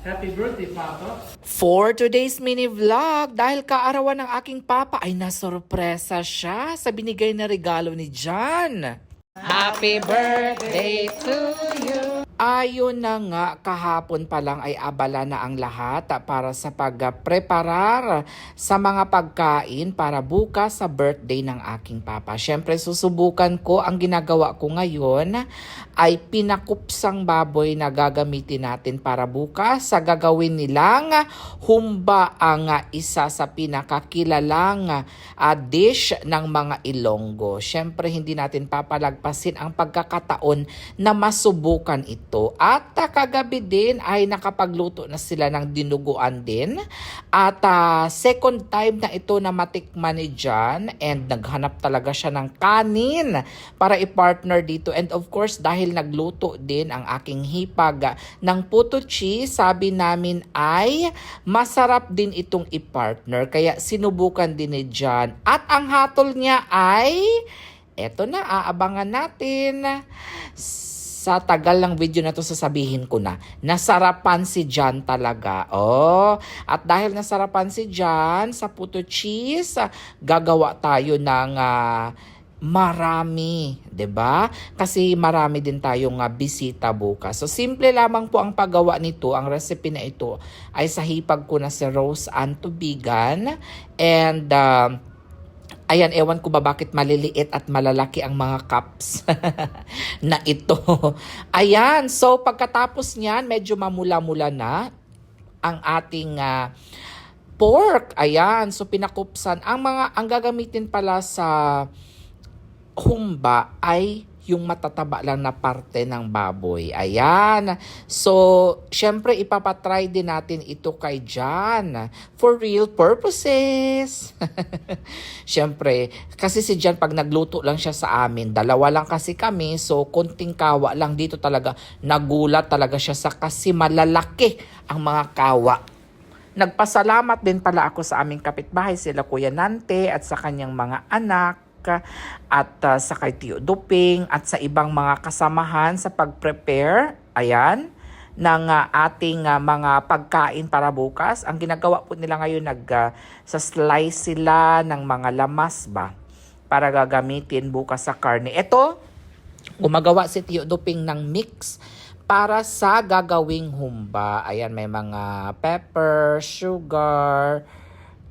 Happy birthday, Papa. For today's mini vlog, dahil kaarawan ng aking papa ay nasorpresa siya sa binigay na regalo ni John. Happy birthday to you. Ayon na nga, kahapon pa lang ay abala na ang lahat para sa pagpreparar sa mga pagkain para bukas sa birthday ng aking papa. Siyempre, susubukan ko ang ginagawa ko ngayon ay pinakupsang baboy na gagamitin natin para bukas sa gagawin nilang humba ang isa sa pinakakilalang dish ng mga Ilonggo. Siyempre, hindi natin papalagpasin ang pagkakataon na masubukan ito. At ah, kagabi din ay nakapagluto na sila ng dinuguan din. At ah, second time na ito na matikman ni John and naghanap talaga siya ng kanin para i-partner dito. And of course, dahil nagluto din ang aking hipag ng puto cheese, sabi namin ay masarap din itong i-partner. Kaya sinubukan din ni John. At ang hatol niya ay, eto na, aabangan natin sa tagal ng video na to sasabihin ko na, nasarapan si John talaga. Oh, at dahil nasarapan si John sa puto cheese, gagawa tayo ng ah, marami, 'di ba? Kasi marami din tayong ah, bisita bukas. So simple lamang po ang paggawa nito. Ang recipe na ito ay sa hipag ko na si Rose Ann Tubigan and ah, Ayan, ewan ko ba bakit maliliit at malalaki ang mga cups na ito. Ayan, so pagkatapos niyan, medyo mamula-mula na ang ating ah, pork. Ayan, so pinakupsan. Ang mga ang gagamitin pala sa humba ay yung matataba lang na parte ng baboy. Ayan. So, syempre ipapatry din natin ito kay John for real purposes. syempre, kasi si John pag nagluto lang siya sa amin, dalawa lang kasi kami, so konting kawa lang dito talaga. Nagulat talaga siya sa kasi malalaki ang mga kawa. Nagpasalamat din pala ako sa aming kapitbahay, sila Kuya Nante at sa kanyang mga anak at uh, sa kay Tio at sa ibang mga kasamahan sa pag-prepare, ayan, ng uh, ating uh, mga pagkain para bukas. Ang ginagawa po nila ngayon, nag, uh, sa slice sila ng mga lamas ba para gagamitin bukas sa karne. Ito, gumagawa si Tio Duping ng mix para sa gagawing humba. Ayan, may mga pepper, sugar,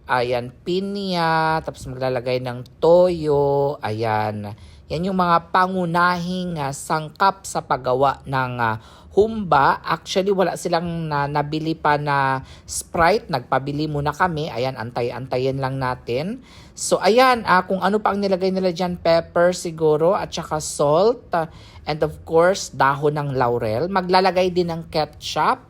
ayan, pinya, tapos maglalagay ng toyo, ayan. Yan yung mga pangunahing uh, sangkap sa paggawa ng uh, humba. Actually, wala silang na, nabili pa na Sprite. Nagpabili muna kami. Ayan, antay-antayin lang natin. So, ayan, uh, kung ano pa ang nilagay nila dyan, pepper siguro, at saka salt. Uh, and of course, dahon ng laurel. Maglalagay din ng ketchup.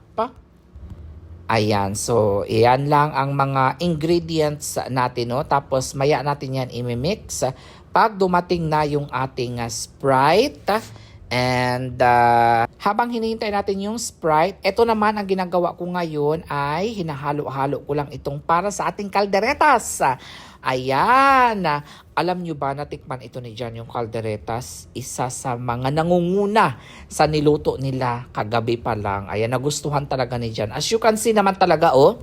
Ayan, so iyan lang ang mga ingredients natin, no? Tapos maya natin yan imimix. Pag dumating na yung ating uh, Sprite, and uh, habang hinihintay natin yung Sprite, ito naman ang ginagawa ko ngayon ay hinahalo-halo ko lang itong para sa ating kalderetas. Ayan, alam nyo ba natikman ito ni John yung kalderetas? Isa sa mga nangunguna sa niluto nila kagabi pa lang. Ayan, nagustuhan talaga ni John. As you can see naman talaga, oh,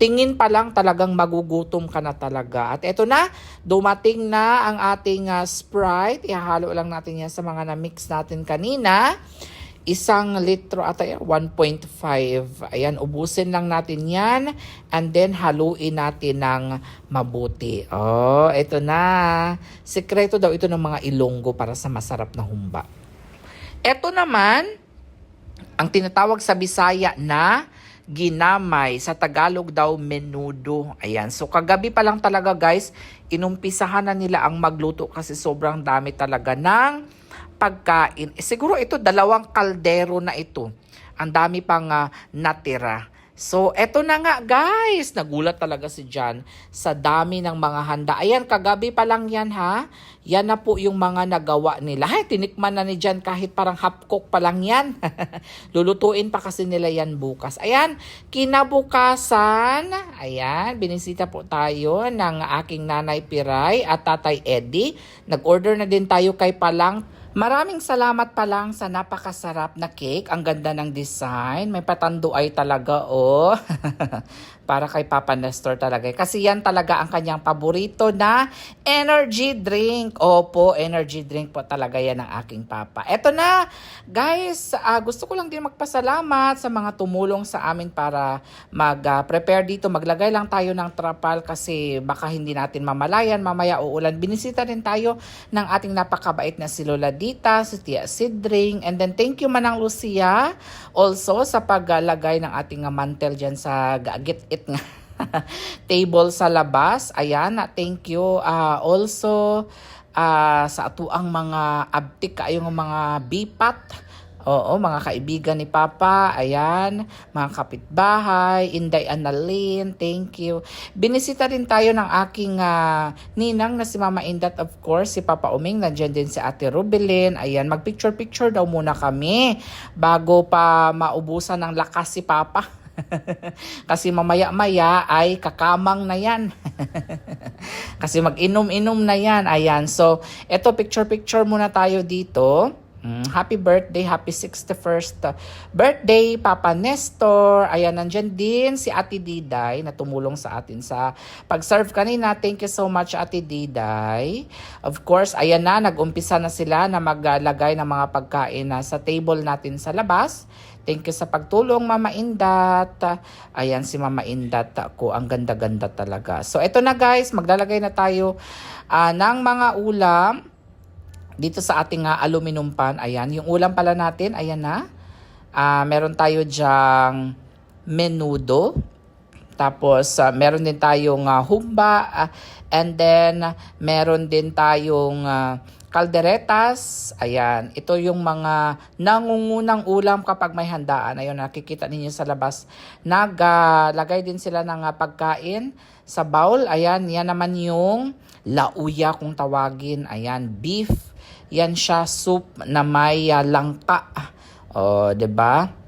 tingin pa lang talagang magugutom ka na talaga. At eto na, dumating na ang ating uh, Sprite. Ihalo lang natin yan sa mga na-mix natin kanina. Isang litro at 1.5. Ayan, ubusin lang natin yan. And then, haluin natin ng mabuti. Oh, ito na. Sekreto daw ito ng mga ilonggo para sa masarap na humba. Ito naman, ang tinatawag sa Bisaya na ginamay. Sa Tagalog daw, menudo. Ayan. So, kagabi pa lang talaga, guys, inumpisahan na nila ang magluto kasi sobrang dami talaga ng pagkain. Eh, siguro ito, dalawang kaldero na ito. Ang dami pang uh, natira. So, eto na nga guys. Nagulat talaga si John sa dami ng mga handa. Ayan, kagabi pa lang yan ha. Yan na po yung mga nagawa nila. Ay, tinikman na ni John kahit parang half cook pa lang yan. Lulutuin pa kasi nila yan bukas. Ayan, kinabukasan. Ayan, binisita po tayo ng aking nanay Piray at tatay Eddie. Nag-order na din tayo kay Palang Maraming salamat pa lang sa napakasarap na cake. Ang ganda ng design. May patanduay talaga, oh. Para kay Papa Nestor talaga. Kasi yan talaga ang kanyang paborito na energy drink. Opo, energy drink po talaga yan ng aking papa. Eto na, guys, ah, gusto ko lang din magpasalamat sa mga tumulong sa amin para mag-prepare dito. Maglagay lang tayo ng trapal kasi baka hindi natin mamalayan. Mamaya uulan. Binisita rin tayo ng ating napakabait na si Lola Dita, si Tia Sidring. And then thank you Manang Lucia also sa paglagay ng ating mantel dyan sa gagit-it nga table sa labas. Ayan, thank you. Ah, also, ah, sa atuang mga abtik kayong mga bipat. Oo, mga kaibigan ni Papa, ayan, mga kapitbahay, Inday Annalyn, thank you. Binisita rin tayo ng aking ah, ninang na si Mama Indat, of course, si Papa Uming, nandiyan din si Ate Rubelin, ayan, magpicture-picture daw muna kami bago pa maubusan ng lakas si Papa. Kasi mamaya-maya ay kakamang na yan. Kasi mag-inom-inom na yan. Ayan. So, eto picture-picture muna tayo dito. Mm, happy birthday, happy 61st birthday, Papa Nestor. Ayan, nandyan din si Ate Diday na tumulong sa atin sa pag-serve kanina. Thank you so much, Ate Diday. Of course, ayan na, nag-umpisa na sila na maglagay ng mga pagkain na sa table natin sa labas. Thank you sa pagtulong, Mama Indat. Ayan si Mama Indat ko. Ang ganda-ganda talaga. So, eto na guys. Maglalagay na tayo ah, ng mga ulam dito sa ating ah, aluminum pan. Ayan. Yung ulam pala natin, ayan na. Ah, meron tayo dyang menudo. Tapos, ah, meron din tayong ah, humba. ah, and then, meron din tayong ah, kalderetas. Ayan. Ito yung mga nangungunang ulam kapag may handaan. Ayun, nakikita ninyo sa labas. Naglagay din sila ng ah, pagkain sa bowl. Ayan, yan naman yung lauya kung tawagin. Ayan, beef. Yan siya, soup na may ah, langka. O, 'di ba?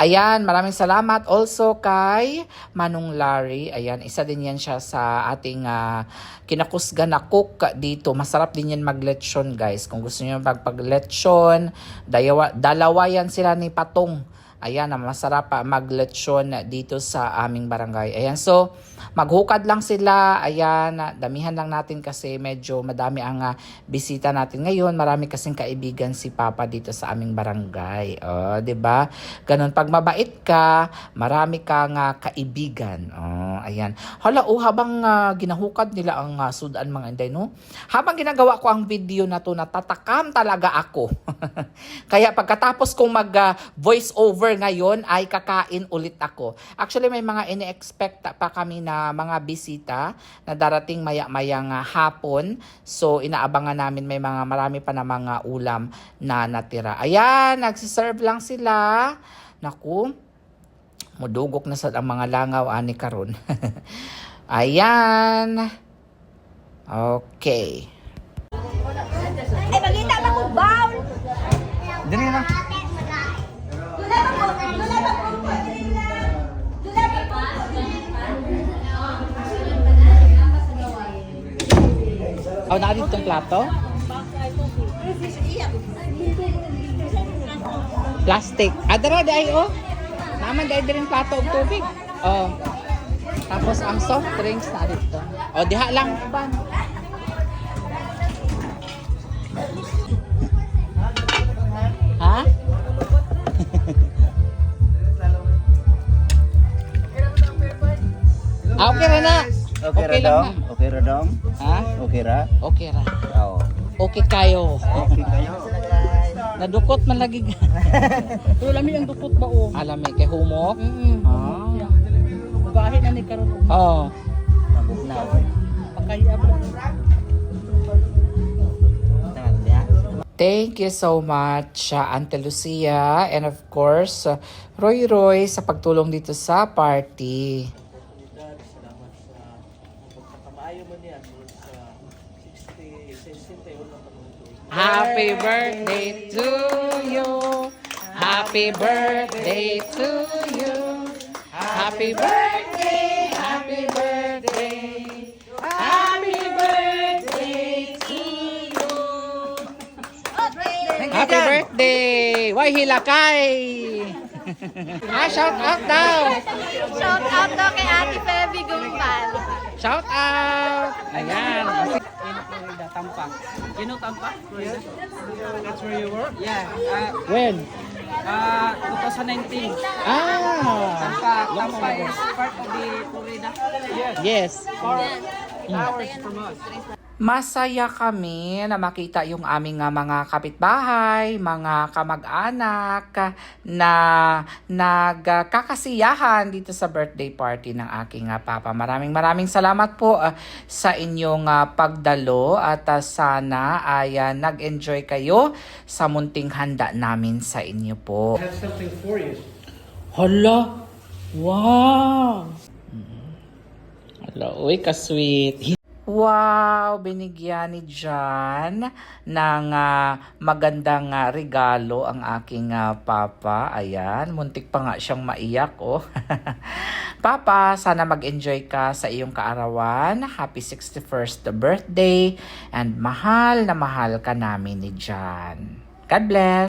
Ayan, maraming salamat also kay Manong Larry. Ayan, isa din yan siya sa ating ah, kinakusga na cook dito. Masarap din yan maglechon guys. Kung gusto niyo magpaglechon, dalawa, dalawa yan sila ni Patong. Ayan, masarap pa maglechon dito sa aming barangay. Ayan, so maghukad lang sila. Ayan, damihan lang natin kasi medyo madami ang ah, bisita natin ngayon. Marami kasing kaibigan si Papa dito sa aming barangay. Oh, 'di ba? Ganun pag mabait ka, marami kang ah, kaibigan. Oh, ayan. Hala, oh, habang ah, ginahukad nila ang ah, sudan mga inday, no? Habang ginagawa ko ang video na to, natatakam talaga ako. Kaya pagkatapos kong mag ah, voice over ngayon ay kakain ulit ako. Actually may mga ini-expect pa kami na mga bisita na darating maya-mayang ah, hapon. So inaabangan namin may mga marami pa na mga ulam na natira. Ayan, nagsiserve lang sila. Naku, mudugok na sa ang mga langaw ani karon. Ayan. Okay. Ay, magita pa ko bowl! Dili na. Oh, naalit tong plato? Plastic. Adara dai oh. Naman dai din plato og tubig. Oh. Tapos ang soft drinks na dito. Oh, diha lang ban. Ha? Ah, okay ra na. Okay, ra lang dong. Okay ra dong. Ha? Okay ra. Okay ra. Oo. Okay kayo. Okay kayo. Nadukot man lagi. Pero lami ang dukot ba o? Alam eh, kay humok. Mm. Ah. Bahay na ni karon og Oh. Nabugnaw. pakaya ba. Tangan niya. Thank you so much, uh, Ante Lucia, and of course, uh, Roy Roy sa pagtulong dito sa party. Happy birthday to you. Happy birthday to you. Happy birthday, happy birthday. Happy birthday to you. birthday! Why hilakay? ah, shout out daw! Shout out daw kay Ate Feby Gumpal. Shout out! Ayan. Tampa. You know Tampa? Florida? That's where you work? Yeah. Uh, When? uh, 2019. Ah! Tampa, Tampa is part of the Florida. Yes. Hours from us. Masaya kami na makita yung aming nga mga kapitbahay, mga kamag-anak na nagkakasiyahan dito sa birthday party ng aking ah, papa. Maraming maraming salamat po ah, sa inyong ah, pagdalo at ah, sana ay ah, nag-enjoy kayo sa munting handa namin sa inyo po. have something for you. Hala! Wow! Hala, uy, ka-sweet. Wow! Binigyan ni John ng ah, magandang ah, regalo ang aking ah, papa. Ayan, muntik pa nga siyang maiyak, oh. papa, sana mag-enjoy ka sa iyong kaarawan. Happy 61st birthday. And mahal na mahal ka namin ni John. God bless!